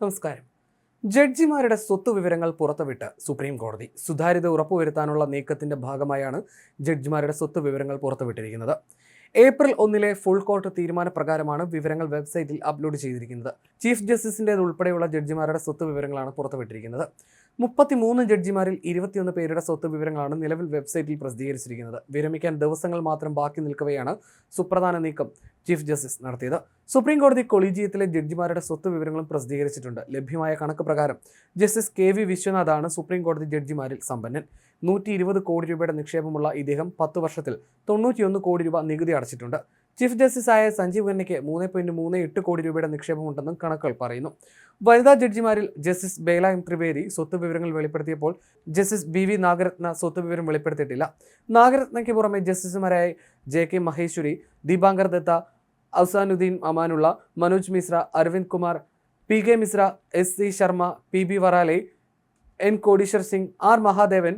നമസ്കാരം. ജഡ്ജിമാരുടെ സ്വത്ത് വിവരങ്ങൾ പുറത്തുവിട്ട് സുപ്രീം കോടതി സുതാര്യത ഉറപ്പുവരുത്താനുള്ള നീക്കത്തിന്റെ ഭാഗമായാണ് ജഡ്ജിമാരുടെ സ്വത്ത് വിവരങ്ങൾ പുറത്തുവിട്ടിരിക്കുന്നത്. ഏപ്രിൽ ഒന്നിലെ ഫുൾ കോർട്ട് തീരുമാനപ്രകാരമാണ് വിവരങ്ങൾ വെബ്സൈറ്റിൽ അപ്ലോഡ് ചെയ്തിരിക്കുന്നത്. ചീഫ് ജസ്റ്റിസിന്റേത് ഉൾപ്പെടെയുള്ള ജഡ്ജിമാരുടെ സ്വത്ത് വിവരങ്ങളാണ് പുറത്തുവിട്ടിരിക്കുന്നത്. മുപ്പത്തിമൂന്ന് ജഡ്ജിമാരിൽ ഇരുപത്തിയൊന്ന് പേരുടെ സ്വത്ത് വിവരങ്ങളാണ് നിലവിൽ വെബ്സൈറ്റിൽ പ്രസിദ്ധീകരിച്ചിരിക്കുന്നത്. വിരമിക്കാൻ ദിവസങ്ങൾ മാത്രം ബാക്കി നിൽക്കവെയാണ് സുപ്രധാന നീക്കം ചീഫ് ജസ്റ്റിസ് നടത്തിയത്. സുപ്രീം കോടതി കൊളീജിയത്തിലെ ജഡ്ജിമാരുടെ സ്വത്ത് വിവരങ്ങളും പ്രസിദ്ധീകരിച്ചിട്ടുണ്ട്. ലഭ്യമായ കണക്ക് പ്രകാരം ജസ്റ്റിസ് കെ വി വിശ്വനാഥാണ് സുപ്രീം കോടതി ജഡ്ജിമാരിൽ സമ്പന്നൻ. നൂറ്റി ഇരുപത് കോടി രൂപയുടെ നിക്ഷേപമുള്ള ഇദ്ദേഹം പത്ത് വർഷത്തിൽ തൊണ്ണൂറ്റിയൊന്ന് കോടി രൂപ നികുതി അടച്ചിട്ടുണ്ട്. ചീഫ് ജസ്റ്റിസായ സഞ്ജീവ് ഖന്നയ്ക്ക് മൂന്ന് പോയിന്റ് മൂന്ന് എട്ട് കോടി രൂപയുടെ നിക്ഷേപമുണ്ടെന്നും കണക്കുകൾ പറയുന്നു. വനിതാ ജഡ്ജിമാരിൽ ജസ്റ്റിസ് ബേല എം ത്രിവേദി സ്വത്ത് വിവരങ്ങൾ വെളിപ്പെടുത്തിയപ്പോൾ ജസ്റ്റിസ് ബി വി നാഗരത്ന സ്വത്ത് വിവരം വെളിപ്പെടുത്തിയിട്ടില്ല. നാഗരത്നയ്ക്ക് പുറമെ ജസ്റ്റിസുമാരായ J K Maheshwari Dipankar Datta Ahsanuddin Amanullah Manoj Mishra Aravind Kumar P K Mishra S C Sharma P B Varale N Kotiswar Singh R Mahadevan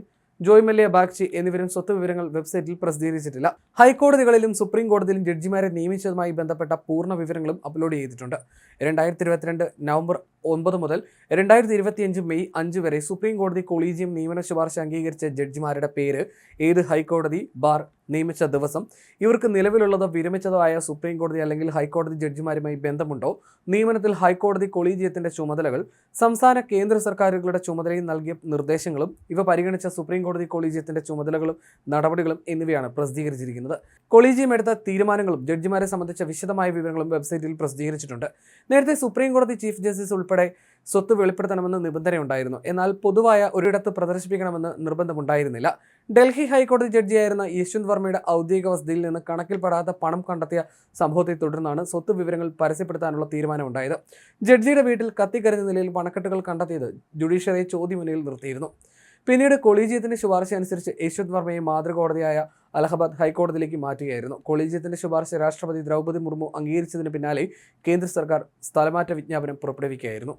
Joymalya Bagchi എന്നിവരും സ്വത്ത് വിവരങ്ങൾ വെബ്സൈറ്റിൽ പ്രസിദ്ധീകരിച്ചിട്ടില്ല. ഹൈക്കോടതികളിലും സുപ്രീം കോടതിയിലും ജഡ്ജിമാരെ നിയമിച്ചതുമായി ബന്ധപ്പെട്ട പൂർണ വിവരങ്ങളും അപ്ലോഡ് ചെയ്തിട്ടുണ്ട്. രണ്ടായിരത്തി ഇരുപത്തിരണ്ട് നവംബർ ഒൻപത് മുതൽ രണ്ടായിരത്തി ഇരുപത്തിയഞ്ച് മെയ് അഞ്ച് വരെ സുപ്രീം കോടതി കൊളീജിയം നിയമന ശുപാർശ അംഗീകരിച്ച ജഡ്ജിമാരുടെ പേര് ഏത് ഹൈക്കോടതി ബാർ നിയമിച്ച ദിവസം. ഇവർക്ക് നിലവിലുള്ളതോ വിരമിച്ചതോ ആയ സുപ്രീം കോടതി അല്ലെങ്കിൽ ഹൈക്കോടതി ജഡ്ജിമാരുമായി ബന്ധമുണ്ടോ? നിയമനത്തിൽ ഹൈക്കോടതി കൊളീജിയത്തിന്റെ ചുമതലകൾ സംസ്ഥാന കേന്ദ്ര സർക്കാരുകളുടെ ചുമതലയിൽ നൽകിയ നിർദ്ദേശങ്ങളും ഇവ പരിഗണിച്ച സുപ്രീം കോടതി കൊളീജിയത്തിന്റെ ചുമതലകളും നടപടികളും എന്നിവയാണ് പ്രസിദ്ധീകരിച്ചിരിക്കുന്നത്. കൊളീജിയം എടുത്ത തീരുമാനങ്ങളും ജഡ്ജിമാരെ സംബന്ധിച്ച വിശദമായ വിവരങ്ങളും വെബ്സൈറ്റിൽ പ്രസിദ്ധീകരിച്ചിട്ടുണ്ട്. നേരത്തെ സുപ്രീം കോടതി ചീഫ് ജസ്റ്റിസ് ഉൾപ്പെടെ സ്വത്ത് വെളിപ്പെടുത്തണമെന്ന് നിബന്ധനയുണ്ടായിരുന്നു. എന്നാൽ പൊതുവായ ഒരിടത്ത് പ്രദർശിപ്പിക്കണമെന്ന് നിർബന്ധമുണ്ടായിരുന്നില്ല. ഡൽഹി ഹൈക്കോടതി ജഡ്ജിയായിരുന്ന യശ്വന്ത് വർമ്മയുടെ ഔദ്യോഗിക വസതിയിൽ നിന്ന് കണക്കിൽപ്പെടാത്ത പണം കണ്ടെത്തിയ സംഭവത്തെ തുടർന്നാണ് സ്വത്ത് വിവരങ്ങൾ പരസ്യപ്പെടുത്താനുള്ള തീരുമാനമുണ്ടായത്. ജഡ്ജിയുടെ വീട്ടിൽ കത്തിക്കരുന്ന നിലയിൽ പണക്കെട്ടുകൾ കണ്ടെത്തിയത് ജുഡീഷ്യറിയെ ചോദ്യമുനയിൽ നിർത്തിയിരുന്നു. പിന്നീട് കൊളീജിയത്തിന്റെ ശുപാർശ അനുസരിച്ച് യശ്വന്ത് വർമ്മയെ മാതൃകോടതിയായ അലഹബാദ് ഹൈക്കോടതിയിലേക്ക് മാറ്റുകയായിരുന്നു. കൊളീജിയത്തിന്റെ ശുപാർശ രാഷ്ട്രപതി ദ്രൗപദി മുർമു അംഗീകരിച്ചതിന് പിന്നാലെ കേന്ദ്ര സർക്കാർ സ്ഥലമാറ്റ വിജ്ഞാപനം പുറപ്പെടുവിക്കുകയായിരുന്നു.